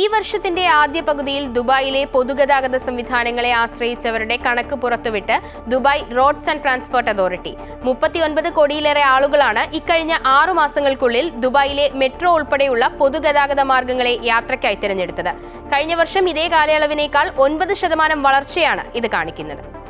ഈ വർഷത്തിന്റെ ആദ്യ പകുതിയിൽ ദുബായിലെ പൊതുഗതാഗത സംവിധാനങ്ങളെ ആശ്രയിച്ചവരുടെ കണക്ക് പുറത്തുവിട്ട് Dubai roads and transport authority. മുപ്പത്തിയൊൻപത് കോടിയിലേറെ ആളുകളാണ് ഇക്കഴിഞ്ഞ ആറു മാസങ്ങൾക്കുള്ളിൽ ദുബായിലെ മെട്രോ ഉൾപ്പെടെയുള്ള പൊതുഗതാഗത മാർഗങ്ങളെ യാത്രയ്ക്കായി തിരഞ്ഞെടുത്തത്. കഴിഞ്ഞ വർഷം ഇതേ കാലയളവിനേക്കാൾ ഒൻപത് ശതമാനം വളർച്ചയാണ് ഇത് കാണിക്കുന്നത്.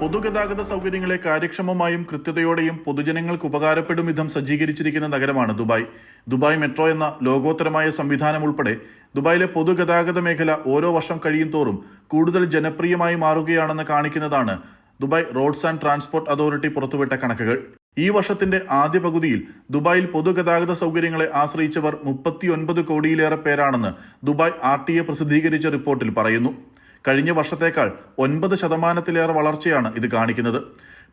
പൊതുഗതാഗത സൗകര്യങ്ങളെ കാര്യക്ഷമമായും കൃത്യതയോടെയും പൊതുജനങ്ങൾക്ക് ഉപകാരപ്പെടും വിധം സജ്ജീകരിച്ചിരിക്കുന്ന നഗരമാണ് ദുബായ്. ദുബായ് മെട്രോ എന്ന ലോകോത്തരമായ സംവിധാനം ഉൾപ്പെടെ ദുബായിലെ പൊതുഗതാഗത മേഖല ഓരോ വർഷം കഴിയും തോറും കൂടുതൽ ജനപ്രിയമായി മാറുകയാണെന്ന് കാണിക്കുന്നതാണ് Dubai roads and transport authority പുറത്തുവിട്ട കണക്കുകൾ. ഈ വർഷത്തിന്റെ ആദ്യ പകുതിയിൽ ദുബായിൽ പൊതുഗതാഗത സൗകര്യങ്ങളെ ആശ്രയിച്ചവർ മുപ്പത്തിയൊൻപത് കോടിയിലേറെ പേരാണെന്ന് ദുബായ് ആർ പ്രസിദ്ധീകരിച്ച റിപ്പോർട്ടിൽ പറയുന്നു. കഴിഞ്ഞ വർഷത്തേക്കാൾ ഒൻപത് ശതമാനത്തിലേറെ വളർച്ചയാണ് ഇത് കാണിക്കുന്നത്.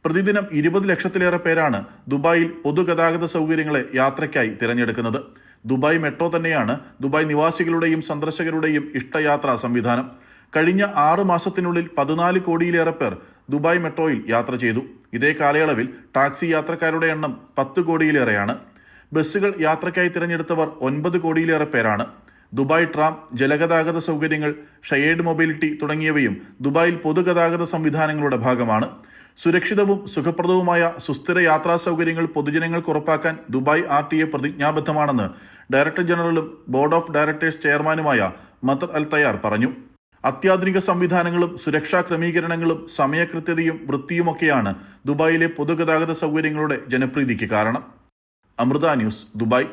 പ്രതിദിനം ഇരുപത് ലക്ഷത്തിലേറെ പേരാണ് ദുബായിൽ പൊതുഗതാഗത സൗകര്യങ്ങളെ യാത്രയ്ക്കായി തിരഞ്ഞെടുക്കുന്നത്. ദുബായ് മെട്രോ തന്നെയാണ് ദുബായ് നിവാസികളുടെയും സന്ദർശകരുടെയും ഇഷ്ടയാത്രാ സംവിധാനം. കഴിഞ്ഞ ആറു മാസത്തിനുള്ളിൽ പതിനാല് കോടിയിലേറെ പേർ ദുബായ് മെട്രോയിൽ യാത്ര ചെയ്തു. ഇതേ കാലയളവിൽ ടാക്സി യാത്രക്കാരുടെ എണ്ണം പത്ത് കോടിയിലേറെയാണ്. ബസ്സുകൾ യാത്രയ്ക്കായി തിരഞ്ഞെടുത്തവർ ഒൻപത് കോടിയിലേറെ പേരാണ്. ദുബായ് ട്രാം ജലഗതാഗത സൗകര്യങ്ങൾ ഷെയർഡ് മൊബിലിറ്റി തുടങ്ങിയവയും ദുബായിൽ പൊതുഗതാഗത സംവിധാനങ്ങളുടെ ഭാഗമാണ്. സുരക്ഷിതവും സുഖപ്രദവുമായ സുസ്ഥിര യാത്രാ സൗകര്യങ്ങൾ പൊതുജനങ്ങൾക്ക് ഉറപ്പാക്കാൻ ദുബായ് ആർ ടി എ പ്രതിജ്ഞാബദ്ധമാണെന്ന് ഡയറക്ടർ ജനറലും ബോർഡ് ഓഫ് ഡയറക്ടേഴ്സ് ചെയർമാനുമായ മത്തർ അൽ തയ്യാർ പറഞ്ഞു. അത്യാധുനിക സംവിധാനങ്ങളും സുരക്ഷാ ക്രമീകരണങ്ങളും സമയകൃത്യതയും വൃത്തിയുമൊക്കെയാണ് ദുബായിലെ പൊതുഗതാഗത സൗകര്യങ്ങളുടെ ജനപ്രീതിക്ക് കാരണം. Amrita news Dubai.